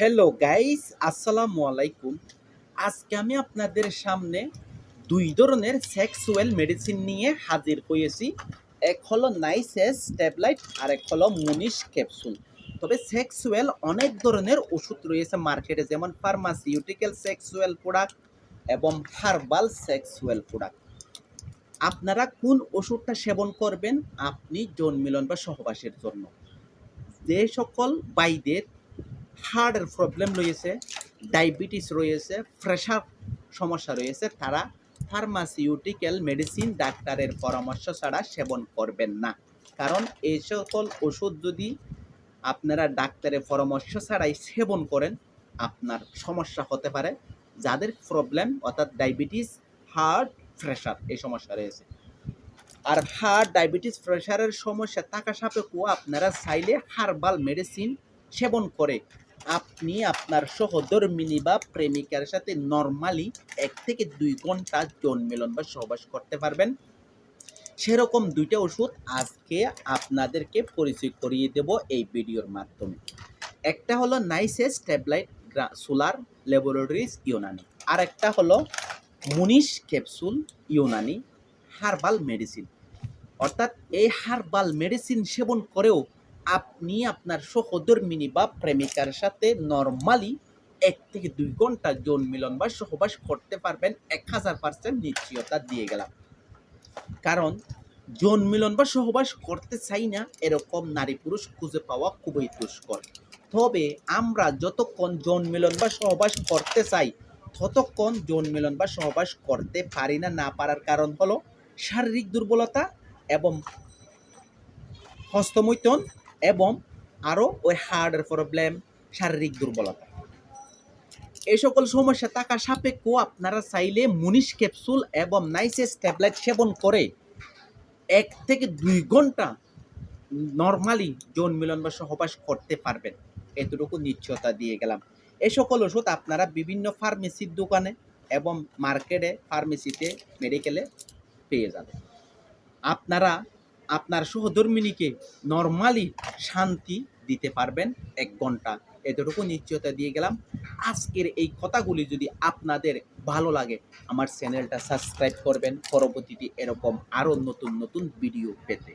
Hello guys আসসালামু আলাইকুম আজকে আমি আপনাদের সামনে দুই ধরনের সেক্সুয়াল মেডিসিন নিয়ে হাজির হয়েছি। এক হলো নাইসেস ট্যাবলেট আর এক হলো মুনিশ ক্যাপসুল। তবে সেক্সুয়াল অনেক ধরনের ওষুধ রয়েছে মার্কেটে, যেমন ফার্মাসিউটিক্যাল সেক্সুয়াল প্রোডাক্ট এবং হার্বাল সেক্সুয়াল প্রোডাক্ট আপনারা কোন ওষুধটা সেবন করবেন? আপনি জন্মিলন বা সহবাসের জন্য। যে সকল বাইদের হার্টের প্রবলেম রয়েছে ডায়াবেটিস রয়েছে প্রেশার সমস্যা রয়েছে, তারা ফার্মাসিউটিক্যাল মেডিসিন ডাক্তারের পরামর্শ ছাড়া সেবন করবেন না। কারণ এই সকল ওষুধ যদি আপনারা ডাক্তারের পরামর্শ ছাড়াই সেবন করেন, আপনার সমস্যা হতে পারে। যাদের প্রবলেম অর্থাৎ ডায়াবেটিস হার্ট প্রেশার এই সমস্যা রয়েছে। আর হার্ট ডায়াবেটিস প্রেশারের সমস্যা থাকা সাপেক্ষও আপনারা চাইলে হার্বাল মেডিসিন সেবন করে আপনি আপনার সহধর্মিনী বা প্রেমিকার সাথে নর্মালি এক থেকে দুই ঘণ্টা জন্মিলন বা সহবাস করতে পারবেন। সেরকম দুইটা ওষুধ আজকে আপনাদেরকে পরিচয় করিয়ে দেব এই ভিডিওর মাধ্যমে। একটা হলো নাইসেস ট্যাবলেট সোলার ল্যাবরেটরিজ ইউনানি। আর একটা হলো মুনিশ ক্যাপসুল ইউনানি হার্বাল মেডিসিন। অর্থাৎ এই হার্বাল মেডিসিন সেবন করেও আপনি আপনার সহধর্মিনী বা প্রেমিকার সাথে নর্মালি এক থেকে দুই ঘণ্টা যৌন মিলন বা সহবাস করতে পারবেন, এক হাজার পার্সেন্ট নিশ্চয়তা দিয়ে গেলাম। কারণ যৌন মিলন বা সহবাস করতে চাই না, এরকম নারী পুরুষ খুঁজে পাওয়া খুবই দুষ্কর। তবে আমরা যতক্ষণ যৌন মিলন বা সহবাস করতে চাই, ততক্ষণ যৌন মিলন বা সহবাস করতে পারি না না পারার কারণ হলো শারীরিক দুর্বলতা এবং হস্তমৈথন এবং আরও ওই হার্টের প্রবলেম শারীরিক দুর্বলতা। এই সকল সমস্যা থাকা সাপেক্ষ আপনারা চাইলে মুনিশ ক্যাপসুল এবং নাইসেস ট্যাবলেট সেবন করে এক থেকে দুই ঘণ্টা নর্মালি যৌন মিলন বা সহবাস করতে পারবেন। এতটুকু নিশ্চয়তা দিয়ে গেলাম। এ সকল ওষুধ আপনারা বিভিন্ন ফার্মেসির দোকানে এবং মার্কেটে ফার্মেসিতে মেডিকেলে পেয়ে যাবেন। আপনারা আপনার সহধর্মিনীকে নর্মালি শান্তি দিতে পারবেন এক ঘণ্টা। এতটুকু নিশ্চয়তা দিয়ে গেলাম। আজকের এই কথাগুলি যদি আপনাদের ভালো লাগে, আমার চ্যানেলটা সাবস্ক্রাইব করবেন। পরবর্তীতে এরকম আরও নতুন নতুন ভিডিও পেতে।